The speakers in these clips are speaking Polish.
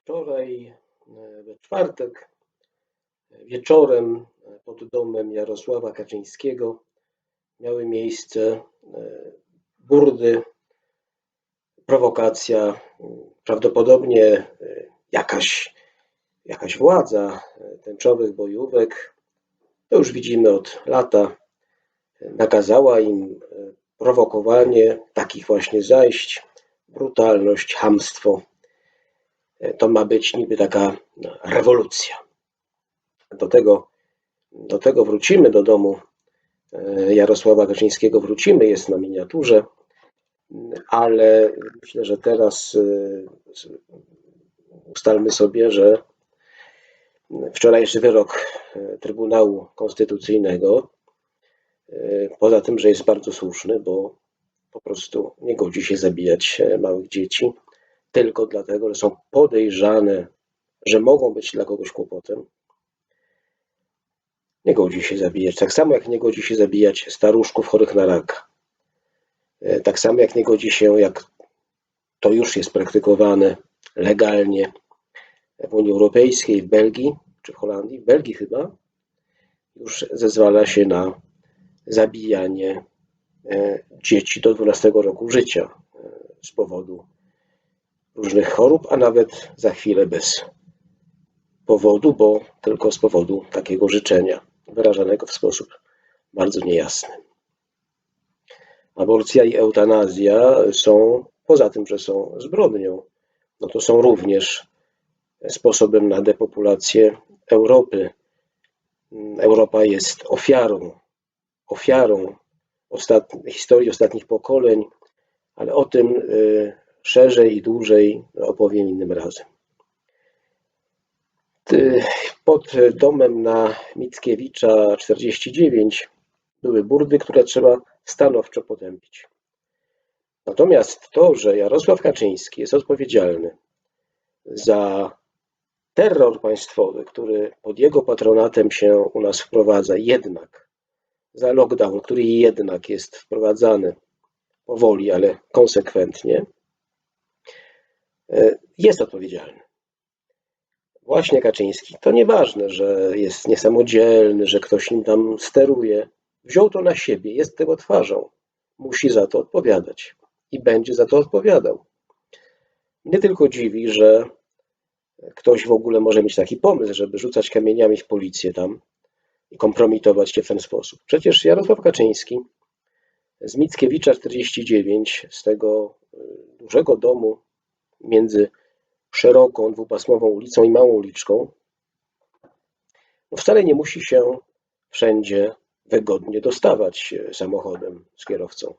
Wczoraj, e, we czwartek, e, wieczorem e, pod domem Jarosława Kaczyńskiego miały miejsce burdy, prowokacja. Prawdopodobnie jakaś, jakaś władza tęczowych bojówek, to już widzimy od lata, nakazała im prowokowanie takich właśnie zajść, brutalność, chamstwo. E, To ma być niby taka no, rewolucja. Do tego, do tego wrócimy, do domu e, Jarosława Kaczyńskiego wrócimy, jest na miniaturze, ale myślę, że teraz e, ustalmy sobie, że wczorajszy wyrok Trybunału Konstytucyjnego, poza tym, że jest bardzo słuszny, bo po prostu nie godzi się zabijać małych dzieci, tylko dlatego, że są podejrzane, że mogą być dla kogoś kłopotem. Nie godzi się zabijać. Tak samo jak nie godzi się zabijać staruszków chorych na raka. E, Tak samo jak nie godzi się, jak to już jest praktykowane legalnie w Unii Europejskiej, w Belgii czy w Holandii, w Belgii chyba, już zezwala się na zabijanie e, dzieci do 12 roku życia e, z powodu różnych chorób, a nawet za chwilę bez powodu, bo tylko z powodu takiego życzenia, wyrażanego w sposób bardzo niejasny. Aborcja i eutanazja są, poza tym, że są zbrodnią, no to są również sposobem na depopulację Europy. Europa jest ofiarą, ofiarą ostatni, historii ostatnich pokoleń, ale o tym y, szerzej i dłużej opowiem innym razem. Pod domem na Mickiewicza 49 były burdy, które trzeba stanowczo potępić. Natomiast to, że Jarosław Kaczyński jest odpowiedzialny za terror państwowy, który pod jego patronatem się u nas wprowadza, jednak za lockdown, który jednak jest wprowadzany powoli, ale konsekwentnie, jest odpowiedzialny. Właśnie Kaczyński. To nieważne, że jest niesamodzielny, że ktoś nim tam steruje. Wziął to na siebie, jest tego twarzą. Musi za to odpowiadać i będzie za to odpowiadał. Mnie tylko dziwi, że ktoś w ogóle może mieć taki pomysł, żeby rzucać kamieniami w policję tam i kompromitować się w ten sposób. Przecież Jarosław Kaczyński z Mickiewicza 49, z tego y, dużego domu między szeroką, dwupasmową ulicą i małą uliczką, wcale nie musi się wszędzie wygodnie dostawać e, samochodem z kierowcą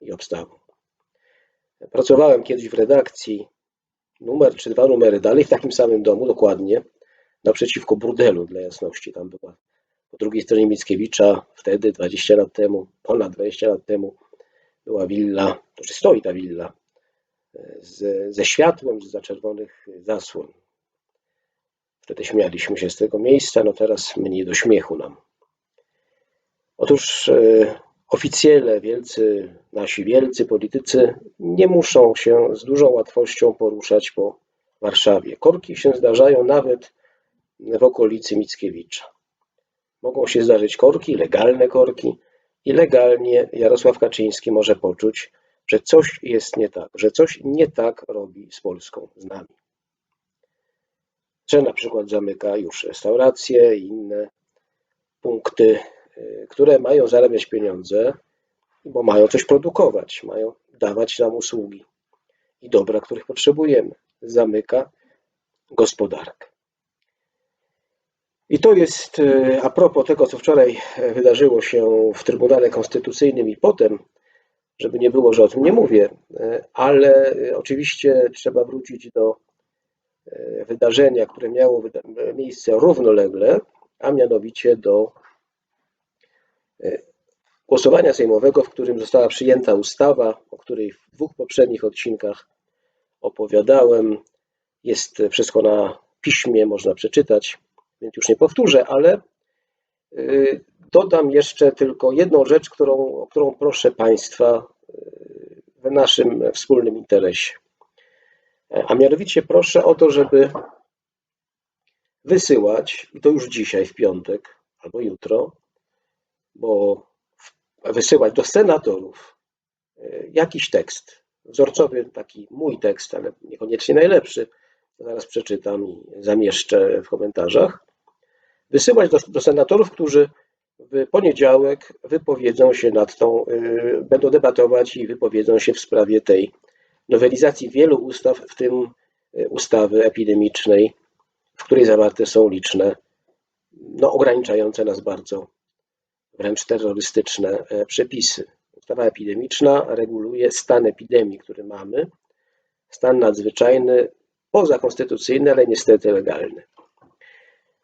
i obstawą. Pracowałem kiedyś w redakcji, numer czy dwa numery dalej, w takim samym domu, dokładnie, naprzeciwko burdelu, dla jasności. Tam była po drugiej stronie Mickiewicza, wtedy 20 lat temu, ponad 20 lat temu, była willa, to czy stoi ta willa, z, ze światłem z zaczerwonych zasłon. Wtedy śmialiśmy się z tego miejsca, no teraz mniej do śmiechu nam. Otóż e, oficjele, wielcy, nasi wielcy politycy nie muszą się z dużą łatwością poruszać po Warszawie. Korki się zdarzają nawet w okolicy Mickiewicza. Mogą się zdarzyć korki, legalne korki i legalnie Jarosław Kaczyński może poczuć, że coś jest nie tak, że coś nie tak robi z Polską, z nami. Że na przykład zamyka już restauracje i inne punkty, y, które mają zarabiać pieniądze, bo mają coś produkować, mają dawać nam usługi i dobra, których potrzebujemy. Zamyka gospodarkę. I to jest y, a propos tego, co wczoraj e, wydarzyło się w Trybunale Konstytucyjnym i potem, żeby nie było, że o tym nie mówię, e, ale e, oczywiście trzeba wrócić do e, wydarzenia, które miało miejsce równolegle, a mianowicie do głosowania sejmowego, w którym została przyjęta ustawa, o której w dwóch poprzednich odcinkach opowiadałem. Jest wszystko na piśmie, można przeczytać, więc już nie powtórzę, ale dodam jeszcze tylko jedną rzecz, którą, o którą proszę Państwa y, w naszym wspólnym interesie. E, a mianowicie proszę o to, żeby wysyłać, i to już dzisiaj, w piątek albo jutro, bo wysyłać do senatorów e, jakiś tekst, wzorcowy taki mój tekst, ale niekoniecznie najlepszy, zaraz przeczytam i zamieszczę w komentarzach, wysyłać do, do senatorów, którzy w poniedziałek wypowiedzą się nad tą, y, będą debatować i wypowiedzą się w sprawie tej nowelizacji wielu ustaw, w tym y, ustawy epidemicznej, w której zawarte są liczne, no, ograniczające nas bardzo, wręcz terrorystyczne e, przepisy. Ustawa epidemiczna reguluje stan epidemii, który mamy, stan nadzwyczajny, pozakonstytucyjny, ale niestety legalny.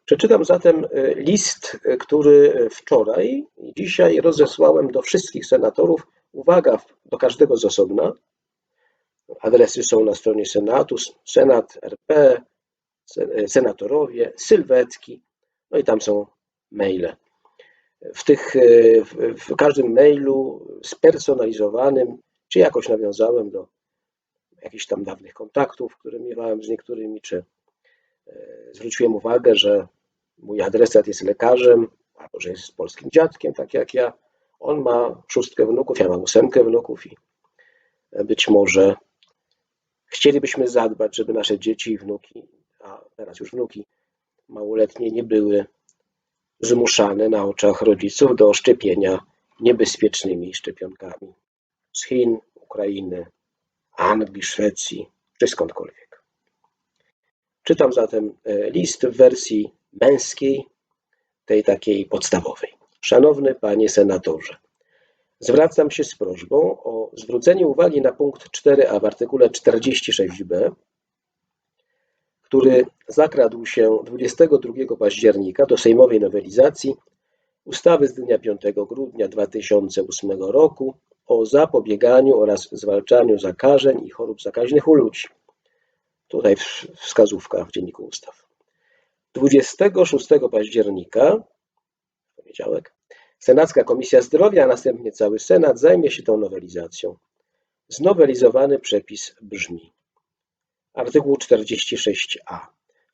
Przeczytam zatem e, list, e, który wczoraj i dzisiaj rozesłałem do wszystkich senatorów. Uwaga, do każdego z osobna. Adresy są na stronie Senatu, Senat RP, e, senatorowie, sylwetki, no i tam są maile. W, tych, w każdym mailu spersonalizowanym, czy jakoś nawiązałem do jakichś tam dawnych kontaktów, które miewałem z niektórymi, czy zwróciłem uwagę, że mój adresat jest lekarzem, albo że jest polskim dziadkiem, tak jak ja. On ma szóstkę wnuków, ja mam ósemkę wnuków i być może chcielibyśmy zadbać, żeby nasze dzieci i wnuki, a teraz już wnuki małoletnie nie były zmuszane na oczach rodziców do szczepienia niebezpiecznymi szczepionkami z Chin, Ukrainy, Anglii, Szwecji czy skądkolwiek. Czytam zatem e, list w wersji męskiej, tej takiej podstawowej. Szanowny panie senatorze, zwracam się z prośbą o zwrócenie uwagi na punkt 4a w artykule 46b, który zakradł się 22 października do sejmowej nowelizacji ustawy z dnia 5 grudnia 2008 roku o zapobieganiu oraz zwalczaniu zakażeń i chorób zakaźnych u ludzi. Tutaj wskazówka w dzienniku ustaw. 26 października, poniedziałek, Senacka Komisja Zdrowia, a następnie cały Senat zajmie się tą nowelizacją. Znowelizowany przepis brzmi: artykuł 46a.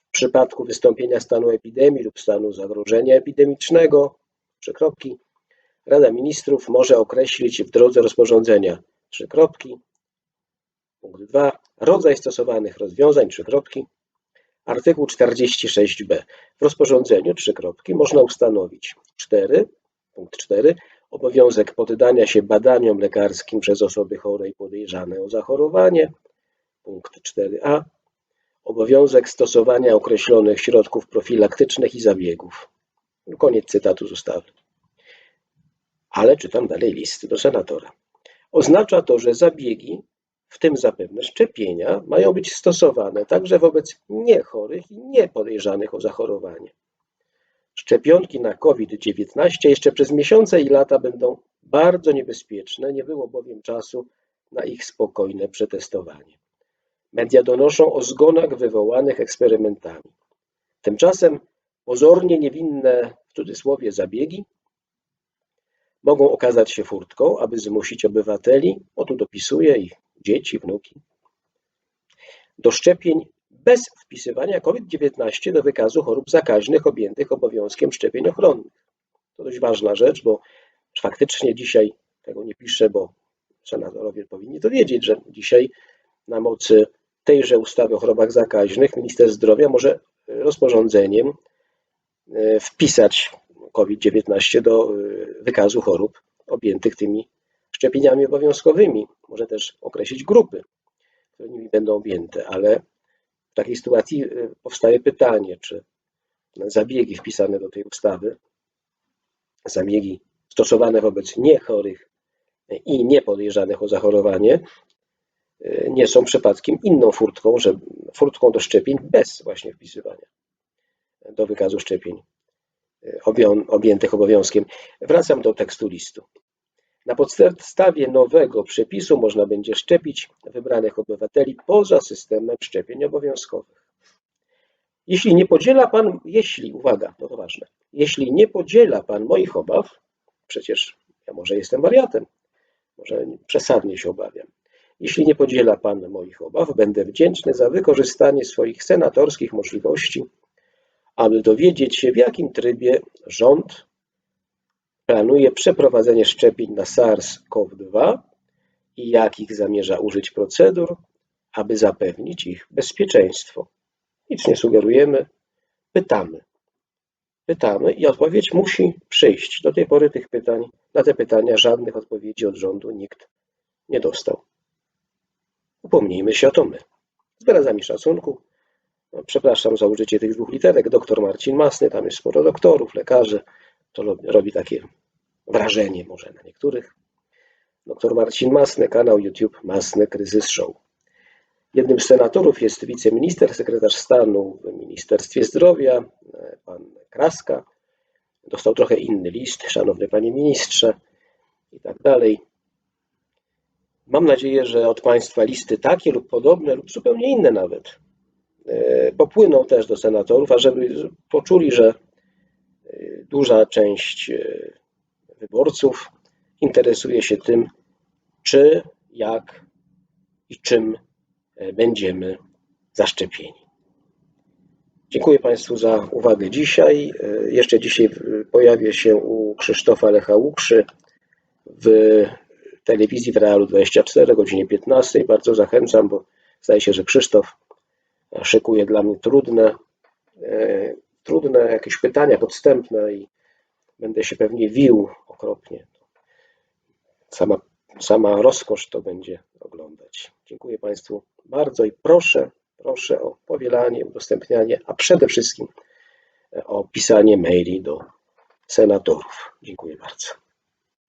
W przypadku wystąpienia stanu epidemii lub stanu zagrożenia epidemicznego, przekropki, Rada Ministrów może określić w drodze rozporządzenia, trzy kropki, punkt 2, rodzaj stosowanych rozwiązań, trzy kropki, Artykuł 46b. W rozporządzeniu trzy kropki można ustanowić 4, punkt 4, obowiązek poddania się badaniom lekarskim przez osoby chore i podejrzane o zachorowanie, punkt 4a, obowiązek stosowania określonych środków profilaktycznych i zabiegów. Koniec cytatu z ustawy. Ale czytam dalej list do senatora. Oznacza to, że zabiegi w tym zapewne szczepienia, mają być stosowane także wobec niechorych i niepodejrzanych o zachorowanie. Szczepionki na COVID-19 jeszcze przez miesiące i lata będą bardzo niebezpieczne, nie było bowiem czasu na ich spokojne przetestowanie. Media donoszą o zgonach wywołanych eksperymentami. Tymczasem pozornie niewinne, w cudzysłowie, zabiegi mogą okazać się furtką, aby zmusić obywateli, o tu dopisuję ich dzieci, wnuki, do szczepień bez wpisywania COVID-19 do wykazu chorób zakaźnych objętych obowiązkiem szczepień ochronnych. To dość ważna rzecz, bo faktycznie dzisiaj tego nie piszę, bo senatorowie powinni to wiedzieć, że dzisiaj na mocy tejże ustawy o chorobach zakaźnych minister zdrowia może rozporządzeniem e, wpisać COVID-19 do e, wykazu chorób objętych tymi szczepieniami obowiązkowymi. Może też określić grupy, które nimi będą objęte, ale w takiej sytuacji y, powstaje pytanie, czy zabiegi wpisane do tej ustawy, zabiegi stosowane wobec niechorych i niepodejrzanych o zachorowanie, y, nie są przypadkiem inną furtką, że furtką do szczepień bez właśnie wpisywania do wykazu szczepień y, objętych obowiązkiem. Wracam do tekstu listu. Na podstawie nowego przepisu można będzie szczepić wybranych obywateli poza systemem szczepień obowiązkowych. Jeśli nie podziela Pan, jeśli, uwaga, no to ważne, jeśli nie podziela Pan moich obaw, przecież ja może jestem wariatem, może przesadnie się obawiam, Jeśli nie podziela Pan moich obaw, będę wdzięczny za wykorzystanie swoich senatorskich możliwości, aby dowiedzieć się, w jakim trybie rząd planuje przeprowadzenie szczepień na SARS-CoV-2 i jakich zamierza użyć procedur, aby zapewnić ich bezpieczeństwo. Nic nie sugerujemy, pytamy. Pytamy i odpowiedź musi przyjść. Do tej pory tych pytań, na te pytania żadnych odpowiedzi od rządu nikt nie dostał. Upomnijmy się o to my. Z wyrazami szacunku. No, Przepraszam za użycie tych dwóch literek. Doktor Marcin Masny, tam jest sporo doktorów, lekarzy. To robi takie wrażenie może na niektórych. Doktor Marcin Masny, kanał YouTube Masny Kryzys Show. Jednym z senatorów jest wiceminister, sekretarz stanu w Ministerstwie Zdrowia, e, pan Kraska. Dostał trochę inny list, szanowny panie ministrze i tak dalej. Mam nadzieję, że od państwa listy takie lub podobne, lub zupełnie inne nawet, e, popłyną też do senatorów, ażeby poczuli, że duża część e, wyborców interesuje się tym, czy, jak i czym e, będziemy zaszczepieni. Dziękuję Państwu za uwagę dzisiaj. E, Jeszcze dzisiaj pojawię się u Krzysztofa Lecha Łukszy w telewizji w Realu 24 o godzinie 15. Bardzo zachęcam, bo zdaje się, że Krzysztof szykuje dla mnie trudne, trudne jakieś pytania podstępne i będę się pewnie wił okropnie. Sama, sama rozkosz to będzie oglądać. Dziękuję Państwu bardzo i proszę, proszę o powielanie, udostępnianie, a przede wszystkim o pisanie maili do senatorów. Dziękuję bardzo.